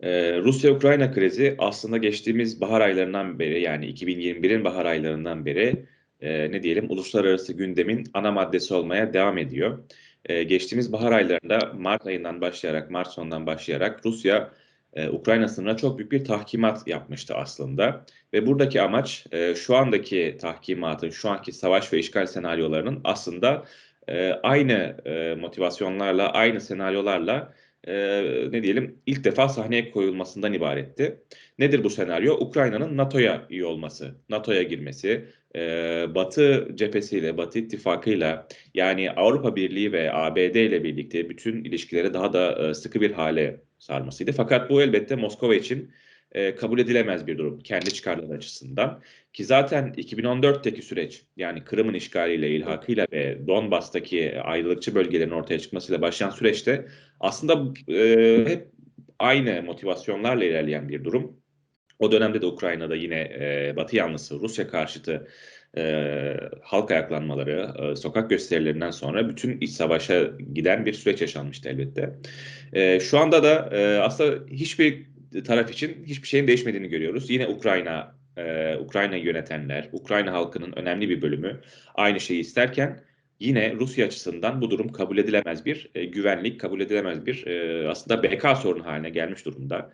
Ee, Rusya-Ukrayna krizi aslında geçtiğimiz bahar aylarından beri yani 2021'in bahar aylarından beri e, ne diyelim uluslararası gündemin ana maddesi olmaya devam ediyor. E, geçtiğimiz bahar aylarında Mart ayından başlayarak, Mart sonundan başlayarak Rusya e, Ukrayna sınırına çok büyük bir tahkimat yapmıştı aslında. Ve buradaki amaç e, şu andaki tahkimatın, şu anki savaş ve işgal senaryolarının aslında e, aynı e, motivasyonlarla, aynı senaryolarla e, ne diyelim ilk defa sahneye koyulmasından ibaretti. Nedir bu senaryo? Ukrayna'nın NATO'ya üye olması, NATO'ya girmesi, e, Batı cephesiyle, Batı ittifakıyla yani Avrupa Birliği ve ABD ile birlikte bütün ilişkileri daha da e, sıkı bir hale sarmasıydı. Fakat bu elbette Moskova için e, kabul edilemez bir durum kendi çıkarları açısından. Ki zaten 2014'teki süreç yani Kırım'ın işgaliyle, ilhakıyla ve Donbas'taki ayrılıkçı bölgelerin ortaya çıkmasıyla başlayan süreçte aslında e, hep aynı motivasyonlarla ilerleyen bir durum. O dönemde de Ukrayna'da yine e, Batı yanlısı, Rusya karşıtı e, halk ayaklanmaları, e, sokak gösterilerinden sonra bütün iç savaşa giden bir süreç yaşanmıştı elbette. E, şu anda da e, aslında hiçbir taraf için hiçbir şeyin değişmediğini görüyoruz. Yine Ukrayna, e, Ukrayna yönetenler, Ukrayna halkının önemli bir bölümü aynı şeyi isterken yine Rusya açısından bu durum kabul edilemez bir e, güvenlik, kabul edilemez bir e, aslında BK sorunu haline gelmiş durumda.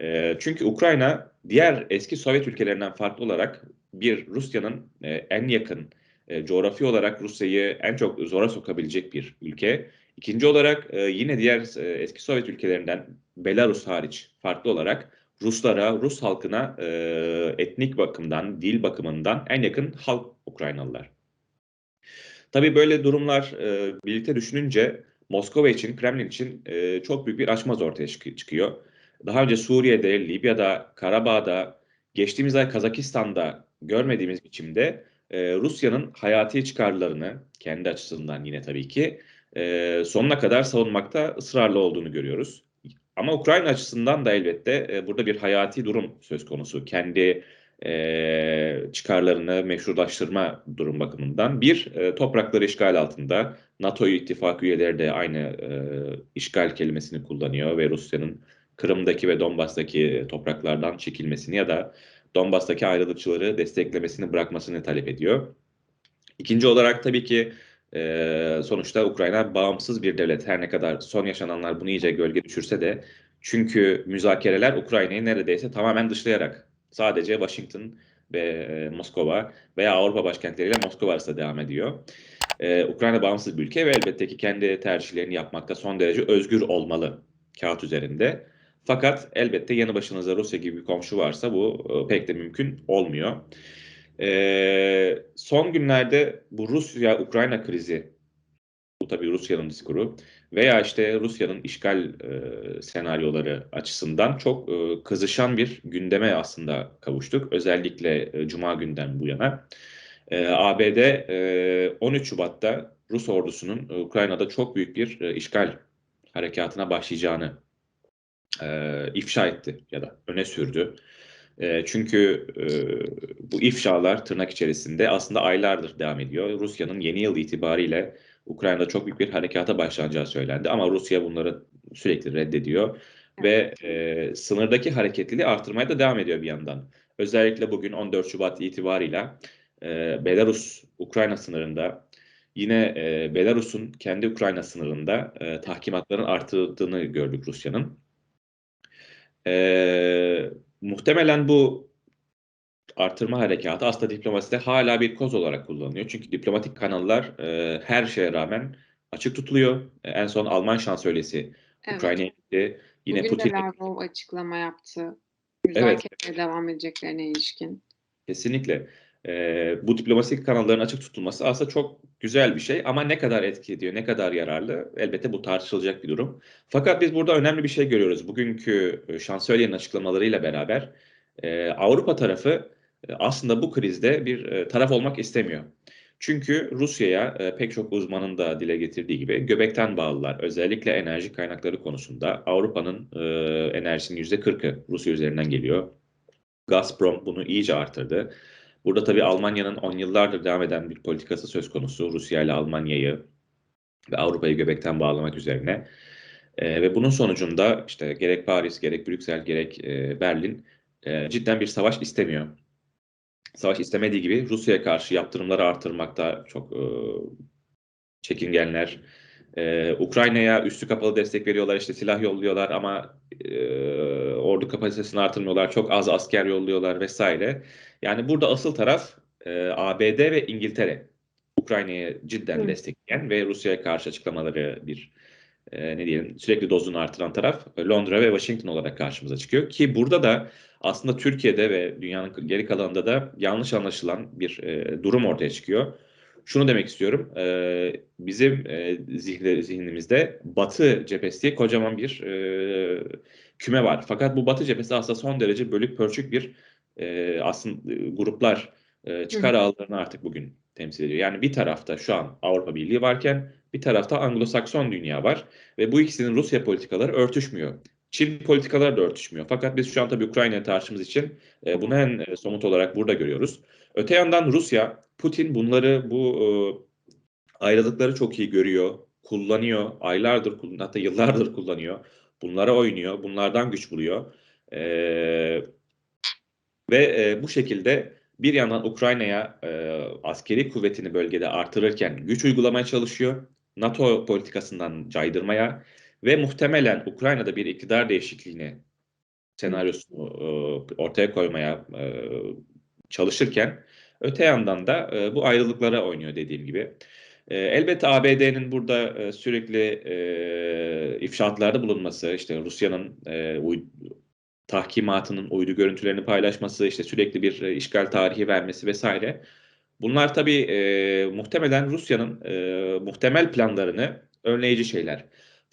E, çünkü Ukrayna diğer eski Sovyet ülkelerinden farklı olarak bir Rusya'nın e, en yakın e, coğrafi olarak Rusya'yı en çok zora sokabilecek bir ülke. İkinci olarak e, yine diğer e, eski Sovyet ülkelerinden Belarus hariç farklı olarak Ruslara, Rus halkına e, etnik bakımdan, dil bakımından en yakın halk Ukraynalılar. Tabii böyle durumlar e, birlikte düşününce Moskova için, Kremlin için e, çok büyük bir açmaz ortaya çık çıkıyor. Daha önce Suriye'de, Libya'da, Karabağ'da, geçtiğimiz ay Kazakistan'da görmediğimiz biçimde e, Rusya'nın hayati çıkarlarını kendi açısından yine tabii ki e, sonuna kadar savunmakta ısrarlı olduğunu görüyoruz. Ama Ukrayna açısından da elbette e, burada bir hayati durum söz konusu. Kendi e, çıkarlarını meşrulaştırma durum bakımından. Bir, e, toprakları işgal altında. NATO ittifak üyeleri de aynı e, işgal kelimesini kullanıyor ve Rusya'nın Kırım'daki ve Donbas'taki topraklardan çekilmesini ya da Donbas'taki ayrılıkçıları desteklemesini bırakmasını talep ediyor. İkinci olarak tabii ki e, sonuçta Ukrayna bağımsız bir devlet. Her ne kadar son yaşananlar bunu iyice gölge düşürse de çünkü müzakereler Ukrayna'yı neredeyse tamamen dışlayarak sadece Washington ve e, Moskova veya Avrupa başkentleriyle Moskova arasında devam ediyor. Ee, Ukrayna bağımsız bir ülke ve elbette ki kendi tercihlerini yapmakta son derece özgür olmalı kağıt üzerinde. Fakat elbette yanı başınızda Rusya gibi bir komşu varsa bu e, pek de mümkün olmuyor. E, son günlerde bu Rusya-Ukrayna krizi, bu tabii Rusya'nın diskuru veya işte Rusya'nın işgal e, senaryoları açısından çok e, kızışan bir gündeme aslında kavuştuk. Özellikle e, Cuma günden bu yana. E, ABD e, 13 Şubat'ta Rus ordusunun e, Ukrayna'da çok büyük bir e, işgal harekatına başlayacağını e, ifşa etti ya da öne sürdü. E, çünkü e, bu ifşalar tırnak içerisinde aslında aylardır devam ediyor. Rusya'nın yeni yıl itibariyle Ukrayna'da çok büyük bir harekata başlanacağı söylendi ama Rusya bunları sürekli reddediyor ve e, sınırdaki hareketliliği artırmaya da devam ediyor bir yandan. Özellikle bugün 14 Şubat itibarıyla e, Belarus-Ukrayna sınırında yine e, Belarus'un kendi Ukrayna sınırında e, tahkimatların artırdığını gördük Rusya'nın. E, muhtemelen bu artırma harekatı aslında diplomaside hala bir koz olarak kullanılıyor. Çünkü diplomatik kanallar e, her şeye rağmen açık tutuluyor. E, en son Alman şansölyesi evet. Ukrayna'ya gitti. Yine Bugün Putin... de Lavrov açıklama yaptı. Müzakereye evet. devam edeceklerine ilişkin. Kesinlikle. E, bu diplomatik kanalların açık tutulması aslında çok güzel bir şey ama ne kadar etki ediyor, ne kadar yararlı elbette bu tartışılacak bir durum. Fakat biz burada önemli bir şey görüyoruz. Bugünkü e, şansölyenin açıklamalarıyla beraber e, Avrupa tarafı e, aslında bu krizde bir e, taraf olmak istemiyor. Çünkü Rusya'ya e, pek çok uzmanın da dile getirdiği gibi göbekten bağlılar. Özellikle enerji kaynakları konusunda Avrupa'nın e, enerjisinin %40'ı Rusya üzerinden geliyor. Gazprom bunu iyice artırdı. Burada tabii Almanya'nın 10 yıllardır devam eden bir politikası söz konusu. Rusya ile Almanya'yı ve Avrupa'yı göbekten bağlamak üzerine. E, ve bunun sonucunda işte gerek Paris, gerek Brüksel, gerek e, Berlin e, cidden bir savaş istemiyor. Savaş istemediği gibi Rusya'ya karşı yaptırımları artırmakta çok e, çekingenler. Ee, Ukrayna'ya üstü kapalı destek veriyorlar, işte silah yolluyorlar ama e, ordu kapasitesini artırmıyorlar, çok az asker yolluyorlar vesaire. Yani burada asıl taraf e, ABD ve İngiltere. Ukrayna'ya cidden Hı. destekleyen ve Rusya'ya karşı açıklamaları bir e, ne diyelim sürekli dozunu artıran taraf Londra ve Washington olarak karşımıza çıkıyor. Ki burada da aslında Türkiye'de ve dünyanın geri kalanında da yanlış anlaşılan bir e, durum ortaya çıkıyor. Şunu demek istiyorum, e, bizim e, zihni, zihnimizde Batı cephesi diye kocaman bir e, küme var. Fakat bu Batı cephesi aslında son derece bölük pörçük bir e, aslında e, gruplar e, çıkar ağlarını artık bugün temsil ediyor. Yani bir tarafta şu an Avrupa Birliği varken bir tarafta Anglo-Sakson dünya var ve bu ikisinin Rusya politikaları örtüşmüyor. Çin politikaları da örtüşmüyor. Fakat biz şu an tabii Ukrayna'ya tartışmamız için e, bunu en e, somut olarak burada görüyoruz. Öte yandan Rusya, Putin bunları bu e, ayrılıkları çok iyi görüyor, kullanıyor, aylardır, hatta yıllardır kullanıyor. Bunlara oynuyor, bunlardan güç buluyor. E, ve e, bu şekilde bir yandan Ukrayna'ya e, askeri kuvvetini bölgede artırırken güç uygulamaya çalışıyor. NATO politikasından caydırmaya ve muhtemelen Ukrayna'da bir iktidar değişikliğini senaryosunu e, ortaya koymaya e, çalışırken öte yandan da e, bu ayrılıklara oynuyor dediğim gibi. E, elbette ABD'nin burada e, sürekli e, ifşaatlarda bulunması, işte Rusya'nın e, uy- tahkimatının uydu görüntülerini paylaşması, işte sürekli bir e, işgal tarihi vermesi vesaire. Bunlar tabii e, muhtemelen Rusya'nın e, muhtemel planlarını önleyici şeyler.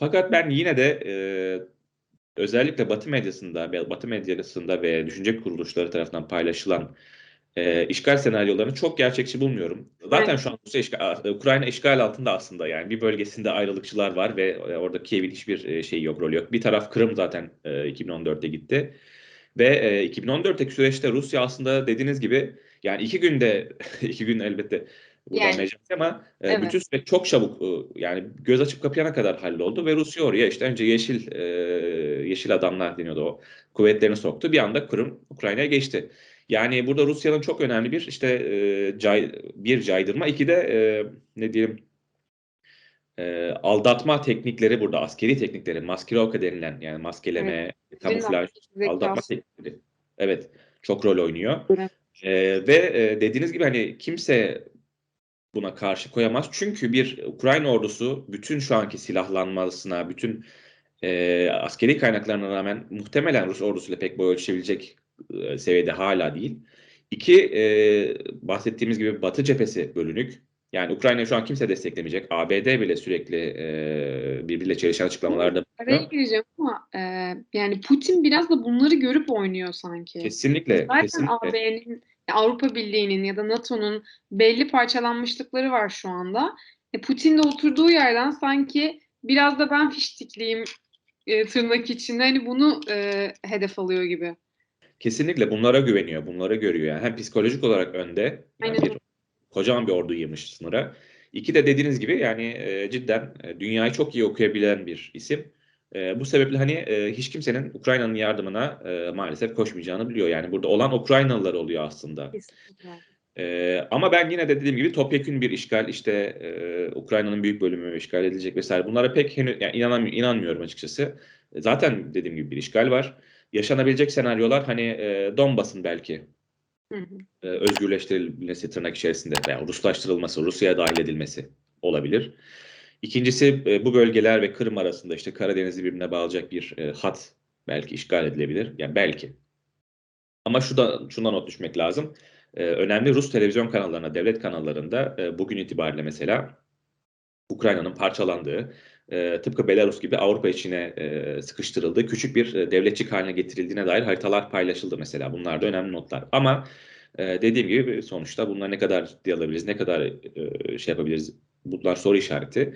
Fakat ben yine de e, özellikle Batı medyasında, Batı medyasında ve düşünce kuruluşları tarafından paylaşılan e, işgal senaryolarını çok gerçekçi bulmuyorum. Zaten şu an Rusya işgal, Ukrayna işgal altında aslında yani bir bölgesinde ayrılıkçılar var ve e, orada Kiev'in hiçbir e, şeyi yok, rolü yok. Bir taraf Kırım zaten e, 2014'te gitti. Ve e, 2014'teki süreçte Rusya aslında dediğiniz gibi yani iki günde, iki gün elbette buradan Yani, mecazi ama e, evet. bütün süreç çok çabuk e, yani göz açıp kapayana kadar halloldu ve Rusya oraya işte önce yeşil e, yeşil adamlar deniyordu o kuvvetlerini soktu. Bir anda Kırım Ukrayna'ya geçti. Yani burada Rusya'nın çok önemli bir işte e, cay, bir caydırma, iki de e, ne diyelim e, aldatma teknikleri burada askeri teknikleri, maskirovka denilen yani maskeleme, kamuflaj, Zekası. aldatma teknikleri. Evet, çok rol oynuyor. Evet. E, ve e, dediğiniz gibi hani kimse buna karşı koyamaz. Çünkü bir Ukrayna ordusu bütün şu anki silahlanmasına, bütün e, askeri kaynaklarına rağmen muhtemelen Rus ordusuyla pek boy ölçüşebilecek e, seviyede hala değil. İki, e, bahsettiğimiz gibi Batı cephesi bölünük. Yani Ukrayna'yı şu an kimse desteklemeyecek. ABD bile sürekli e, birbiriyle çelişen açıklamalarda Araya gireceğim ama e, yani Putin biraz da bunları görüp oynuyor sanki. Kesinlikle, Zaten kesinlikle. AB'nin, Avrupa Birliği'nin ya da NATO'nun belli parçalanmışlıkları var şu anda. E, Putin de oturduğu yerden sanki biraz da ben fiştikliyim e, tırnak içinde hani bunu e, hedef alıyor gibi. Kesinlikle bunlara güveniyor, bunlara görüyor. Yani hem psikolojik olarak önde, yani Aynen. bir kocaman bir ordu yığmış sınıra. İki de dediğiniz gibi yani e, cidden e, dünyayı çok iyi okuyabilen bir isim. E, bu sebeple hani e, hiç kimsenin Ukrayna'nın yardımına e, maalesef koşmayacağını biliyor. Yani burada olan Ukraynalılar oluyor aslında. Kesinlikle. Ee, ama ben yine de dediğim gibi topyekün bir işgal işte e, Ukrayna'nın büyük bölümü işgal edilecek vesaire bunlara pek henüz yani inanam, inanmıyorum açıkçası. Zaten dediğim gibi bir işgal var. Yaşanabilecek senaryolar hani e, Donbas'ın belki Hı hı. e, özgürleştirilmesi tırnak içerisinde veya Ruslaştırılması, Rusya'ya dahil edilmesi olabilir. İkincisi e, bu bölgeler ve Kırım arasında işte Karadeniz'i birbirine bağlayacak bir e, hat belki işgal edilebilir. Yani belki. Ama şu da şundan not düşmek lazım. Ee, önemli Rus televizyon kanallarına, devlet kanallarında e, bugün itibariyle mesela Ukrayna'nın parçalandığı, e, tıpkı Belarus gibi Avrupa içine e, sıkıştırıldığı küçük bir e, devletçik haline getirildiğine dair haritalar paylaşıldı mesela. Bunlar da önemli notlar. Ama e, dediğim gibi sonuçta bunları ne kadar ciddiye alabiliriz, ne kadar e, şey yapabiliriz, bunlar soru işareti.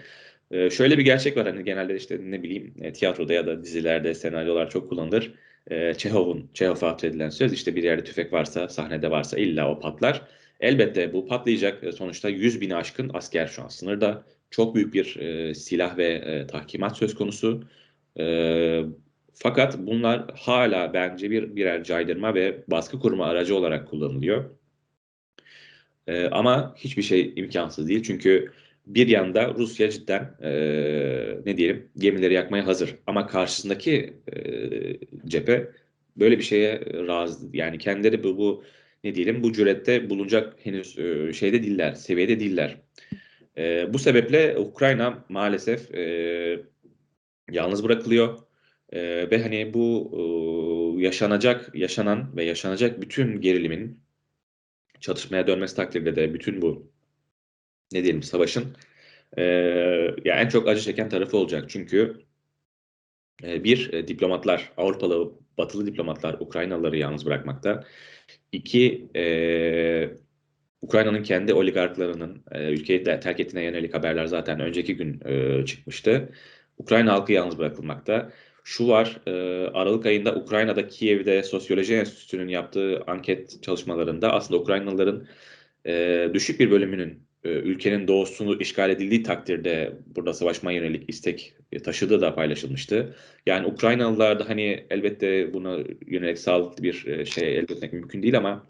E, şöyle bir gerçek var hani genelde işte ne bileyim e, tiyatroda ya da dizilerde senaryolar çok kullanılır. E, Çehov'un, Çehov'a atfedilen söz işte bir yerde tüfek varsa, sahnede varsa illa o patlar. Elbette bu patlayacak. E, Sonuçta 100 bini aşkın asker şu an sınırda. Çok büyük bir e, silah ve e, tahkimat söz konusu. E, fakat bunlar hala bence bir birer caydırma ve baskı kurma aracı olarak kullanılıyor. E, ama hiçbir şey imkansız değil çünkü bir yanda Rusya cidden e, ne diyelim gemileri yakmaya hazır ama karşısındaki e, cephe böyle bir şeye razı yani kendileri bu, bu ne diyelim bu cürette bulunacak henüz e, şeyde değiller seviyede değiller. E, bu sebeple Ukrayna maalesef e, yalnız bırakılıyor e, ve hani bu e, yaşanacak yaşanan ve yaşanacak bütün gerilimin çatışmaya dönmesi takdirde de bütün bu ne diyelim savaşın e, yani en çok acı çeken tarafı olacak. Çünkü e, bir e, diplomatlar, Avrupalı, Batılı diplomatlar Ukraynalıları yalnız bırakmakta. İki, e, Ukrayna'nın kendi oligarklarının e, ülkeyi de terk ettiğine yönelik haberler zaten önceki gün e, çıkmıştı. Ukrayna halkı yalnız bırakılmakta. Şu var, e, Aralık ayında Ukrayna'da Kiev'de Sosyoloji Enstitüsü'nün yaptığı anket çalışmalarında aslında Ukraynalıların e, düşük bir bölümünün ülkenin doğusunu işgal edildiği takdirde burada savaşma yönelik istek taşıdığı da paylaşılmıştı. Yani Ukraynalılar da hani elbette buna yönelik sağlıklı bir e, şey elde etmek mümkün değil ama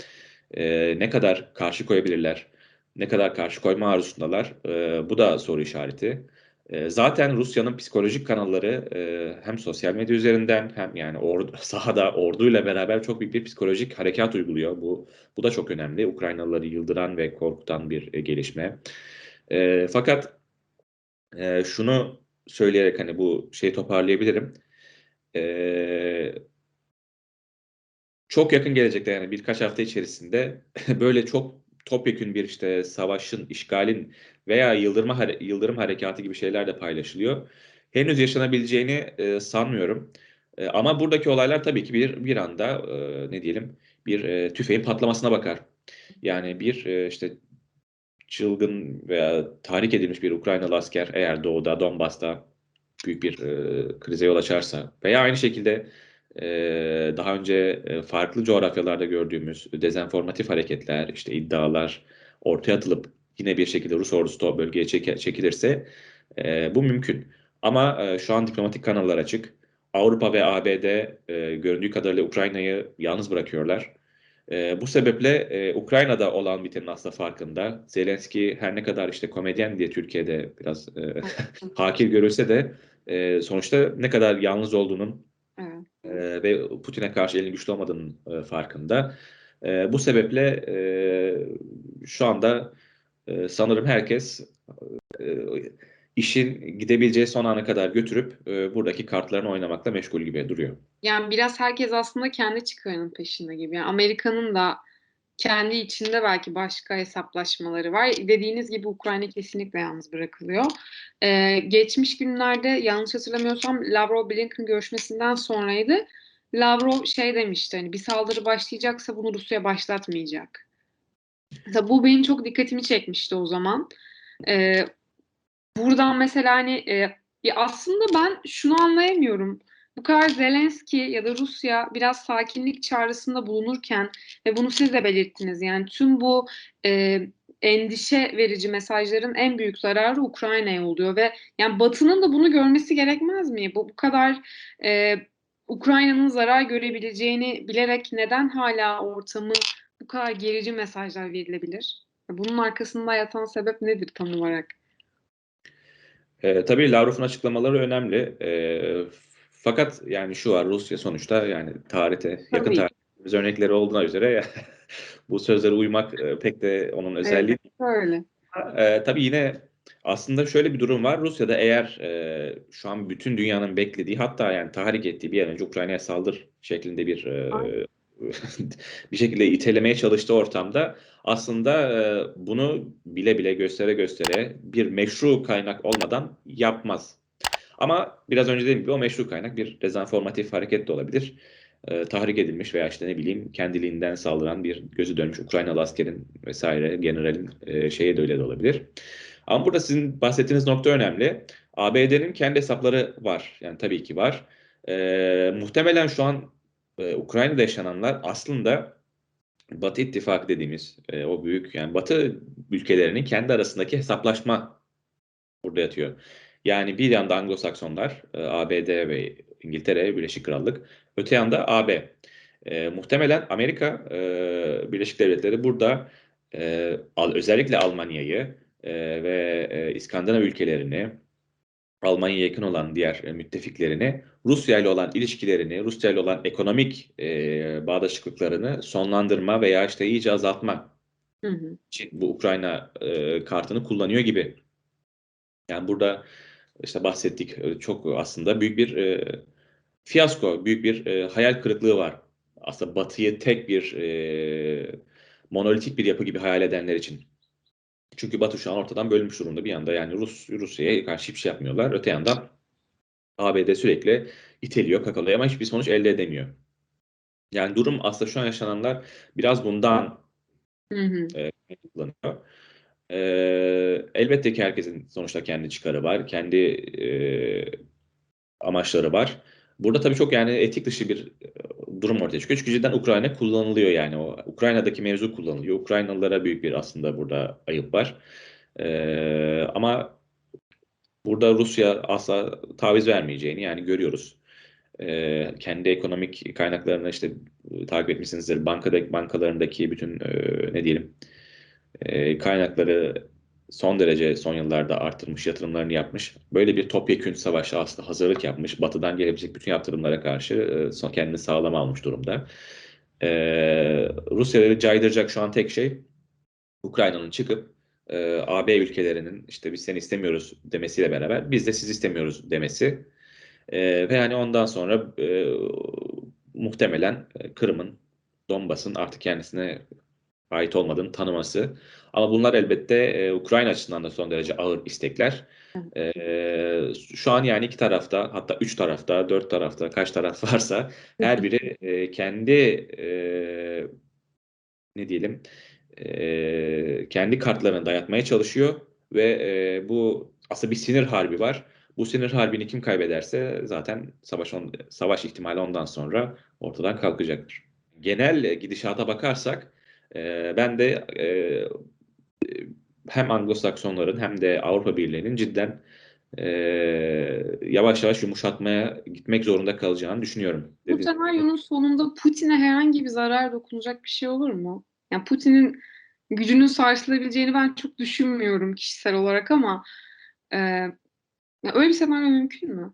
e, ne kadar karşı koyabilirler, ne kadar karşı koyma arzusundalar e, bu da soru işareti. Zaten Rusya'nın psikolojik kanalları e, hem sosyal medya üzerinden hem yani ordu, sahada orduyla beraber çok büyük bir psikolojik harekat uyguluyor. Bu bu da çok önemli. Ukraynalıları yıldıran ve korkutan bir e, gelişme. E, fakat e, şunu söyleyerek hani bu şeyi toparlayabilirim. E, çok yakın gelecekte yani birkaç hafta içerisinde böyle çok topyekün bir işte savaşın, işgalin veya yıldırma yıldırım harekatı gibi şeyler de paylaşılıyor. Henüz yaşanabileceğini e, sanmıyorum. E, ama buradaki olaylar tabii ki bir bir anda e, ne diyelim bir e, tüfeğin patlamasına bakar. Yani bir e, işte çılgın veya tahrik edilmiş bir Ukraynalı asker eğer doğuda, Donbas'ta büyük bir e, krize yol açarsa veya aynı şekilde e, daha önce e, farklı coğrafyalarda gördüğümüz dezenformatif hareketler, işte iddialar ortaya atılıp yine bir şekilde Rus ordusu o bölgeye çek çekilirse e, bu mümkün. Ama e, şu an diplomatik kanallar açık. Avrupa ve ABD e, göründüğü kadarıyla Ukrayna'yı yalnız bırakıyorlar. E, bu sebeple e, Ukrayna'da olan bitenin aslında farkında. Zelenski her ne kadar işte komedyen diye Türkiye'de biraz e, hakir görülse de e, sonuçta ne kadar yalnız olduğunun e, ve Putin'e karşı elin güçlü olmadığının e, farkında. E, bu sebeple e, şu anda e, sanırım herkes e, işin gidebileceği son ana kadar götürüp e, buradaki kartlarını oynamakla meşgul gibi duruyor. Yani biraz herkes aslında kendi çıkarının peşinde gibi. Yani Amerika'nın da kendi içinde belki başka hesaplaşmaları var. Dediğiniz gibi Ukrayna kesinlikle yalnız bırakılıyor. Ee, geçmiş günlerde yanlış hatırlamıyorsam Lavrov Blinken görüşmesinden sonraydı. Lavrov şey demişti hani bir saldırı başlayacaksa bunu Rusya başlatmayacak. Mesela bu benim çok dikkatimi çekmişti o zaman. Ee, buradan mesela hani e, aslında ben şunu anlayamıyorum. Bu kadar Zelenski ya da Rusya biraz sakinlik çağrısında bulunurken ve bunu siz de belirttiniz yani tüm bu e, endişe verici mesajların en büyük zararı Ukrayna'ya oluyor ve yani Batı'nın da bunu görmesi gerekmez mi? Bu bu kadar e, Ukrayna'nın zarar görebileceğini bilerek neden hala ortamı bu kadar gerici mesajlar verilebilir? Bunun arkasında yatan sebep nedir tam olarak? E, tabii Lavrov'un açıklamaları önemli. E, fakat yani şu var Rusya sonuçta yani tarihte yakın tarihimiz örnekleri olduğuna üzere bu sözlere uymak e, pek de onun özelliği. Evet, öyle. E, tabii yine aslında şöyle bir durum var. Rusya'da eğer e, şu an bütün dünyanın beklediği hatta yani tahrik ettiği bir an önce Ukrayna'ya saldır şeklinde bir e, bir şekilde itelemeye çalıştığı ortamda aslında e, bunu bile bile göstere göstere bir meşru kaynak olmadan yapmaz. Ama biraz önce dediğim gibi o meşru kaynak bir dezenformatif hareket de olabilir. E, tahrik edilmiş veya işte ne bileyim kendiliğinden saldıran bir gözü dönmüş Ukraynalı askerin vesaire generalin e, şeye de öyle de olabilir. Ama burada sizin bahsettiğiniz nokta önemli. ABD'nin kendi hesapları var. Yani tabii ki var. E, muhtemelen şu an e, Ukrayna'da yaşananlar aslında Batı İttifakı dediğimiz e, o büyük yani Batı ülkelerinin kendi arasındaki hesaplaşma burada yatıyor. Yani bir yanda Anglo-Saksonlar, e, ABD ve İngiltere, Birleşik Krallık. Öte yanda AB. E, muhtemelen Amerika e, Birleşik Devletleri burada e, özellikle Almanya'yı e, ve e, İskandinav ülkelerini, Almanya'ya yakın olan diğer e, müttefiklerini, Rusya ile olan ilişkilerini, Rusya ile olan ekonomik e, bağdaşıklıklarını sonlandırma veya işte iyice azaltma Hı hı. için bu Ukrayna e, kartını kullanıyor gibi. Yani burada işte bahsettik e, çok aslında büyük bir e, fiyasko, büyük bir e, hayal kırıklığı var. Aslında Batı'yı tek bir e, monolitik bir yapı gibi hayal edenler için. Çünkü Batı şu an ortadan bölünmüş durumda bir yanda. Yani Rus Rusya'ya karşı hiçbir şey yapmıyorlar. Öte yandan ABD sürekli iteliyor, kakalıyor ama hiçbir sonuç elde edemiyor. Yani durum aslında şu an yaşananlar biraz bundan Hı hı. kullanıyor. Ee, elbette ki herkesin sonuçta kendi çıkarı var, kendi e, amaçları var. Burada tabii çok yani etik dışı bir e, durum ortaya çıkıyor. Çünkü cidden Ukrayna kullanılıyor yani. O Ukrayna'daki mevzu kullanılıyor. Ukraynalılara büyük bir aslında burada ayıp var. Ee, ama burada Rusya asla taviz vermeyeceğini yani görüyoruz. Ee, kendi ekonomik kaynaklarını işte takip etmişsinizdir. Bankadaki bankalarındaki bütün e, ne diyelim e, kaynakları son derece son yıllarda artırmış, yatırımlarını yapmış. Böyle bir topyekün savaşa aslında hazırlık yapmış. Batı'dan gelebilecek bütün yaptırımlara karşı e, kendini sağlam almış durumda. E, Rusya'yı caydıracak şu an tek şey Ukrayna'nın çıkıp e, AB ülkelerinin işte biz seni istemiyoruz demesiyle beraber biz de siz istemiyoruz demesi. E, ve yani ondan sonra e, muhtemelen e, Kırım'ın, Donbas'ın artık kendisine ait olmadığını tanıması. Ama bunlar elbette e, Ukrayna açısından da son derece ağır istekler. E, şu an yani iki tarafta, hatta üç tarafta, dört tarafta, kaç taraf varsa her biri e, kendi e, ne diyelim e, kendi kartlarını dayatmaya çalışıyor ve e, bu aslında bir sinir harbi var. Bu sinir harbini kim kaybederse zaten savaş on, savaş ihtimali ondan sonra ortadan kalkacaktır. Genel gidişata bakarsak e, ben de e, hem Anglo-Saksonların hem de Avrupa Birliği'nin cidden e, yavaş yavaş yumuşatmaya gitmek zorunda kalacağını düşünüyorum. Bu Dediğim- senaryonun sonunda Putin'e herhangi bir zarar dokunacak bir şey olur mu? Yani Putin'in gücünün sarsılabileceğini ben çok düşünmüyorum kişisel olarak ama e, öyle bir senaryo mümkün mü?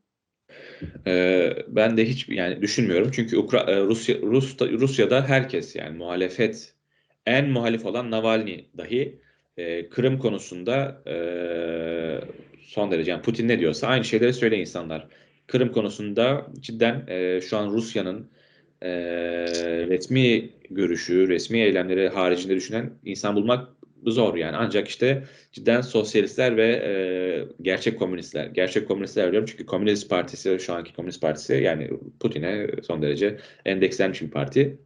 Ee, ben de hiç yani düşünmüyorum çünkü Ukra e, Rusya Rus Rusya'da herkes yani muhalefet en muhalif olan Navalny dahi e, Kırım konusunda e, son derece yani Putin ne diyorsa aynı şeyleri söyle insanlar. Kırım konusunda cidden e, şu an Rusya'nın e, resmi görüşü, resmi eylemleri haricinde düşünen insan bulmak zor yani. Ancak işte cidden sosyalistler ve e, gerçek komünistler. Gerçek komünistler diyorum çünkü Komünist Partisi, şu anki Komünist Partisi yani Putin'e son derece endekslenmiş bir parti.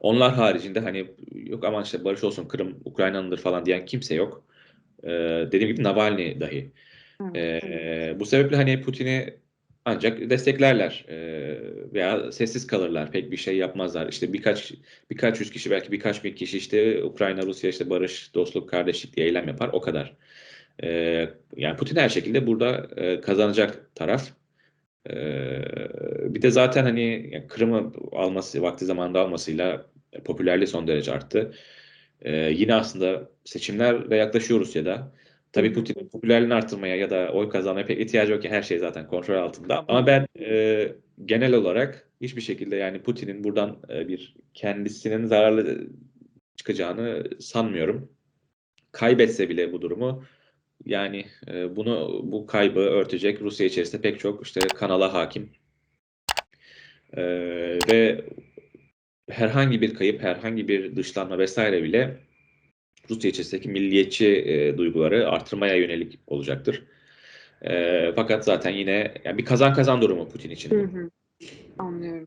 Onlar haricinde hani yok aman işte barış olsun Kırım Ukrayna'nındır falan diyen kimse yok. E, dediğim gibi Navalny dahi. E, bu sebeple hani Putin'i ancak desteklerler e, veya sessiz kalırlar. Pek bir şey yapmazlar. İşte birkaç birkaç yüz kişi belki birkaç bin kişi işte Ukrayna Rusya işte barış, dostluk, kardeşlik diye eylem yapar. O kadar. E, yani Putin her şekilde burada e, kazanacak taraf. E, bir de zaten hani Kırım'ı alması, vakti zamanında almasıyla popülerliği son derece arttı. E, yine aslında seçimler de yaklaşıyor Rusya'da. Tabii Putin'in popülerliğini artırmaya ya da oy kazanmaya pek ihtiyacı yok ki her şey zaten kontrol altında. Ama ben e, genel olarak hiçbir şekilde yani Putin'in buradan e, bir kendisinin zararlı çıkacağını sanmıyorum. Kaybetse bile bu durumu yani e, bunu bu kaybı örtecek Rusya içerisinde pek çok işte kanala hakim E, ve herhangi bir kayıp, herhangi bir dışlanma vesaire bile Rusya içerisindeki milliyetçi e, duyguları artırmaya yönelik olacaktır. E, fakat zaten yine yani bir kazan kazan durumu Putin için. Hı hı. Anlıyorum.